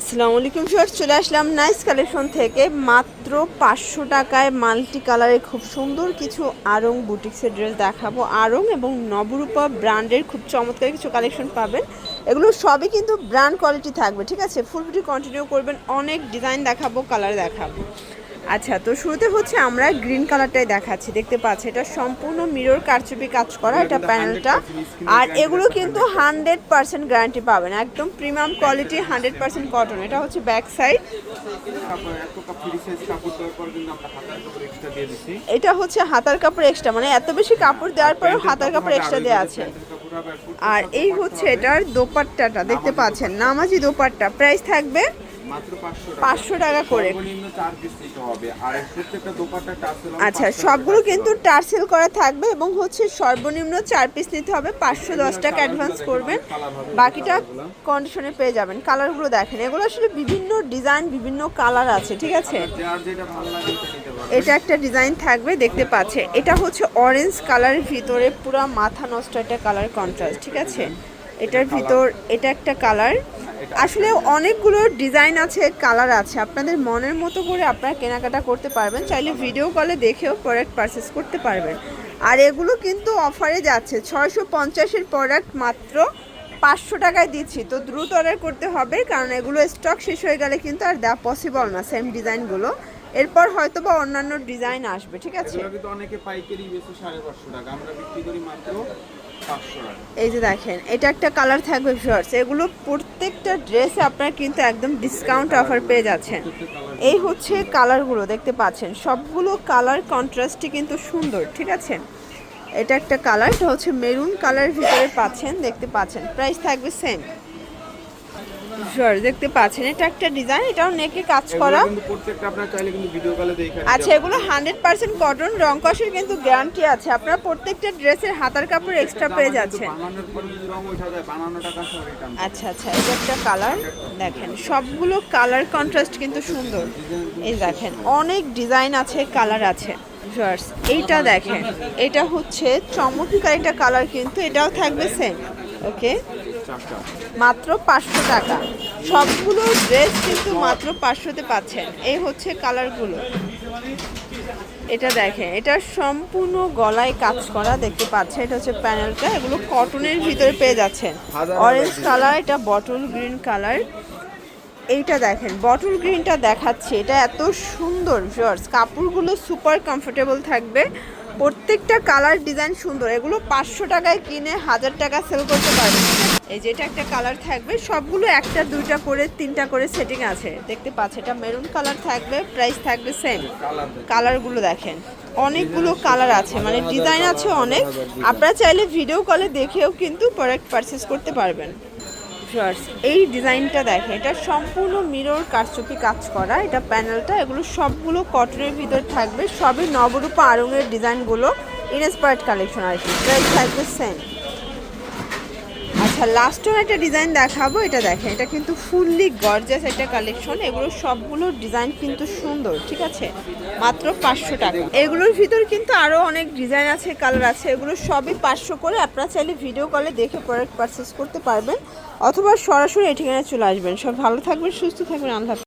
আসসালামু আলাইকুম শর্ট চলে আসলাম নাইস কালেকশন থেকে। মাত্র পাঁচশো টাকায় মাল্টি কালারের খুব সুন্দর কিছু আরং বুটিক্সের ড্রেস দেখাবো। আরং এবং নবরূপা ব্র্যান্ডের খুব চমৎকার কিছু কালেকশন পাবেন। এগুলো সবই কিন্তু ব্র্যান্ড কোয়ালিটি থাকবে, ঠিক আছে? ফুল বুটি কন্টিনিউ করবেন, অনেক ডিজাইন দেখাবো কালার দেখাবো। আচ্ছা তো শুরুতে হচ্ছে আমরা গ্রিন কালারটাই দেখাচ্ছি, দেখতে পাচ্ছি। এটা সম্পূর্ণ মিরর কারচুপি কাজ করা, এটা প্যানেলটা আর এগুলো কিন্তু হান্ড্রেড পার্সেন্ট গ্যারান্টি পাবেন, একদম premium quality hundred percent cotton এটা হচ্ছে ব্যাক সাইড এটা হচ্ছে হাতার কাপড় এক্সট্রা মানে এত বেশি কাপড় দেওয়ার পরেও হাতার কাপড় এক্সট্রা দেওয়া আছে। আর এই হচ্ছে এটার দোপাট্টাটা, দেখতে পাচ্ছেন, নামাজি দোপাট্টা প্রাইস থাকবে মাত্র 500 টাকা পাঁচশো টাকা। করে। সর্বনিম্ন 4 পিস নিতে হবে। আর প্রত্যেকটা দোপাট্টা টাসেল আচ্ছা সবগুলো কিন্তু টার্সেল করা থাকবে এবং হচ্ছে সর্বনিম্ন চার পিস নিতে হবে। পাঁচশো দশ টাকা অ্যাডভান্স করবেন। বাকিটা কন্ডিশনে পেয়ে যাবেন। কালারগুলো দেখেন। এগুলো আসলে বিভিন্ন ডিজাইন বিভিন্ন কালার আছে ঠিক আছে? এটা একটা ডিজাইন থাকবে দেখতে পাচ্ছে এটা হচ্ছে অরেঞ্জ কালারের ভিতরে পুরো মাথা নষ্ট একটা কালার কন্ট্রাস্ট ঠিক আছে? এটার ভিতর এটা একটা কালার আসলে অনেকগুলো ডিজাইন আছে কালার আছে। আপনাদের মনের মতো করে আপনারা কেনাকাটা করতে পারবেন। চাইলে ভিডিও কলে দেখেও প্রোডাক্ট পারচেস করতে পারবেন। আর এগুলো কিন্তু অফারে যাচ্ছে। ছয়শো পঞ্চাশের প্রোডাক্ট মাত্র পাঁচশো টাকায় দিচ্ছি। তো দ্রুত অর্ডার করতে হবে কারণ এগুলো স্টক শেষ হয়ে গেলে কিন্তু আর দেওয়া পসিবল না সেম ডিজাইনগুলো এরপর হয়তো বা অন্যান্য ডিজাইন আসবে ঠিক আছে? কিন্তু অনেকে পাইকারি বেশি 550 টাকা। আমরা বিক্রি করি মাত্র এই যে দেখেন এটা একটা কালার থাকবে শর্টস এগুলো প্রত্যেকটা ড্রেসে আপনারা কিন্তু একদম ডিসকাউন্ট অফার পেয়ে যাচ্ছেন। এই হচ্ছে কালারগুলো দেখতে পাচ্ছেন। সবগুলো কালার কন্ট্রাস্টই কিন্তু সুন্দর ঠিক আছে? এটা একটা কালার এটা হচ্ছে মেরুন কালার ভিতরে পাচ্ছেন দেখতে পাচ্ছেন। প্রাইস থাকবে সেম শিওর দেখতে পাচ্ছেন। এটা একটা ডিজাইন এটাও নেকে কাজ করা। কিন্তু প্রত্যেকটা আপনারা চাইলে কিন্তু ভিডিও কলে দেখে আচ্ছা এগুলো হান্ড্রেড পার্সেন্ট কটন রং কষের কিন্তু গ্যারান্টি আছে। আপনারা প্রত্যেকটা ড্রেসের হাতার কাপড় এক্সট্রা পেয়ে যাচ্ছেন। বানানোর পরে যদি রং ওঠা যায় বানানো টাকা সহ আচ্ছা আচ্ছা এটা একটা কালার দেখেন সবগুলো কালার কন্ট্রাস্ট কিন্তু সুন্দর। এই দেখেন অনেক ডিজাইন আছে কালার আছে। ভিউয়ার্স এইটা দেখেন এটা হচ্ছে চমৎকার একটা কালার কিন্তু এটাও থাকবে সেম ওকে মাত্র পাঁচশো টাকা। সবগুলো ড্রেস কিন্তু মাত্র পাঁচশোতে পাচ্ছেন। এই হচ্ছে কালারগুলো। এটা দেখেন এটা সম্পূর্ণ গলায় কাজ করা দেখতে পাচ্ছেন। এটা হচ্ছে প্যানেলটা এগুলো কটনের ভিতরে পেয়ে যাচ্ছেন। অরেঞ্জ কালার এটা বটল গ্রিন কালার এইটা দেখেন বটল গ্রিনটা দেখাচ্ছে। এটা এত সুন্দর ভিউয়ার্স কাপড়গুলো সুপার কমফোর্টেবল থাকবে। প্রত্যেকটা কালার ডিজাইন সুন্দর। এগুলো পাঁচশো টাকায় কিনে হাজার টাকা সেল করতে পারবে। এই যেটা একটা কালার থাকবে, সবগুলো একটা, দুইটা করে, তিনটা করে সেটিং আছে। দেখতে পাচ্ছে এটা মেরুন কালার থাকবে প্রাইস থাকবে সেম কালার কালারগুলো দেখেন, অনেকগুলো কালার আছে। মানে ডিজাইন আছে অনেক। আপনারা চাইলে ভিডিও কলে দেখেও কিন্তু প্রোডাক্ট পারচেস করতে পারবেন। Viewers, এই ডিজাইনটা দেখে এটা সম্পূর্ণ মিরর কারচুপি কাজ করা এটা প্যানেলটা এগুলো সবগুলো কটনের ভিতর থাকবে সবই নবরূপা আরঙের ডিজাইনগুলো ইনস্পায়ার্ড কালেকশন আর কি প্রাইস থাকবে সেম আচ্ছা লাস্টও একটা ডিজাইন দেখাবো, এটা দেখেন, এটা কিন্তু ফুললি গর্জাস একটা কালেকশন এগুলো সবগুলো ডিজাইন কিন্তু সুন্দর, ঠিক আছে? মাত্র পাঁচশো টাকা। এগুলোর ভিতর কিন্তু আরও অনেক ডিজাইন আছে কালার আছে, এগুলো সবই পাঁচশো করে আপনারা চাইলে ভিডিও কলে দেখে প্রোডাক্ট পারচেস করতে পারবেন, অথবা সরাসরি এই ঠিকানায় চলে আসবেন। সব ভালো থাকবেন, সুস্থ থাকবেন, আল্লাহ।